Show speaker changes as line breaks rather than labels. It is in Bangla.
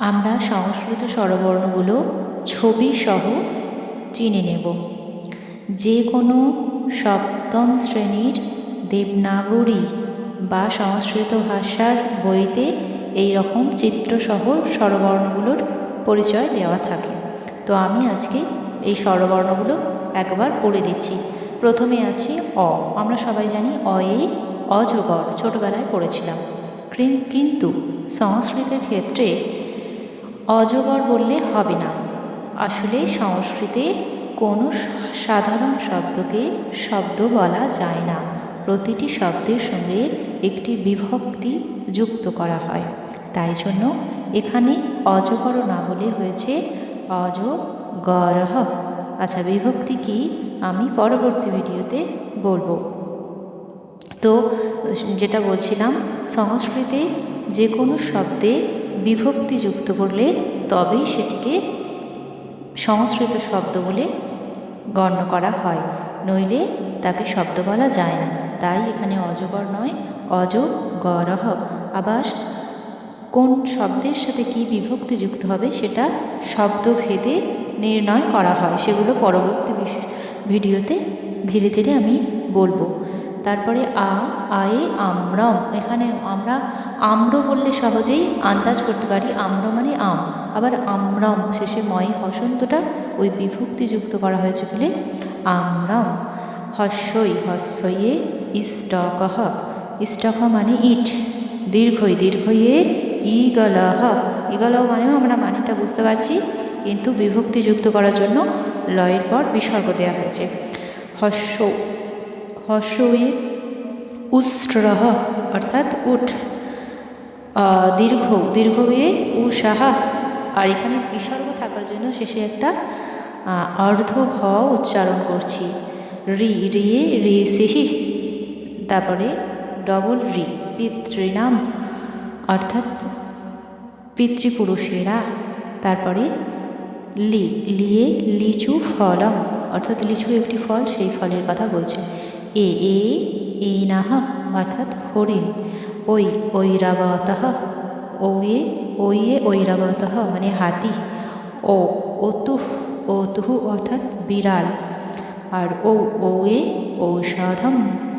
আমরা সংস্কৃত স্বরবর্ণগুলো ছবি সহ চিনে নেব। যে কোনো সপ্তম শ্রেণির দেবনাগরী বা সংস্কৃত ভাষার বইতে এই রকম চিত্রসহ স্বরবর্ণগুলোর পরিচয় দেওয়া থাকে। তো আমি আজকে এই স্বরবর্ণগুলো একবার পড়ে দিচ্ছি। প্রথমে আছে অ। আমরা সবাই জানি অয়ে অজগর ছোটবেলায় পড়েছিলাম। কিন্তু সংস্কৃতের ক্ষেত্রে অজগর বললে হবে না। আসলে সংস্কৃতে কোনো সাধারণ শব্দকে শব্দ বলা যায় না। প্রতিটি শব্দের সঙ্গে একটি বিভক্তি যুক্ত করা হয়। তাই জন্য এখানে অজগর না বলে হয়েছে অজগরহ। আচ্ছা বিভক্তি কি? আমি পরবর্তী ভিডিওতে বলব। তো, যেটা বলছিলাম, সংস্কৃতে যে কোনো শব্দে বিভক্তি যুক্ত করলে তবেই সেটিকে সংস্কৃত শব্দ বলে গণ্য করা হয়। নইলে তাকে শব্দ বলা যায় না। তাই এখানে অজগর নয়, অজগরহ। আবার কোন শব্দের সাথে কি বিভক্তি যুক্ত হবে সেটা শব্দভেদে নির্ণয় করা হয়। সেগুলো পরবর্তী ভিডিওতে ধীরে ধীরে আমি বলব। তারপরে আ, আয়ে, আমরম। এখানে আমরা আম্র বললে সহজেই আন্দাজ করতে পারি। আম্র মানে আম। আবার আমরম শেষে ময় হসন্তটা ওই বিভক্তি যুক্ত করা হয়েছে বলে আমরম। হস্যই হস্যয়ে ইষ্টকহ ইষ্টক মানে ইট। দীর্ঘই দীর্ঘয়ে ইগলহ ইগলহ মানেও আমরা মানেটা বুঝতে পারছি, কিন্তু বিভক্তি যুক্ত করার জন্য লয়ের পর বিসর্গ দেওয়া হয়েছে। হস্য হস্যয়ে উষ্ট্রহ, অর্থাৎ উঠ। দীর্ঘ দীর্ঘ হয়ে উষাহা। আর এখানে বিসর্গ থাকার জন্য শেষে একটা অর্ধ হ উচ্চারণ করছি। রি, রিয়ে, রি, সিহি। তারপরে ডবল রি, পিতৃনাম, অর্থাৎ পিতৃপুরুষেরা। তারপরে লি, লিয়ে লিচু ফলম, অর্থাৎ লিচু একটি ফল, সেই ফলের কথা বলছে। এ এ এ নাহ, অর্থাৎ হরিণ। ওই ঐরাবতঃ ওয়ে ওয়ে ঐরাবত মানে হাতি। ও, ওতুহ, ওতুহু অর্থাৎ বিড়াল। আর ও, ওয়ে ঔষধম।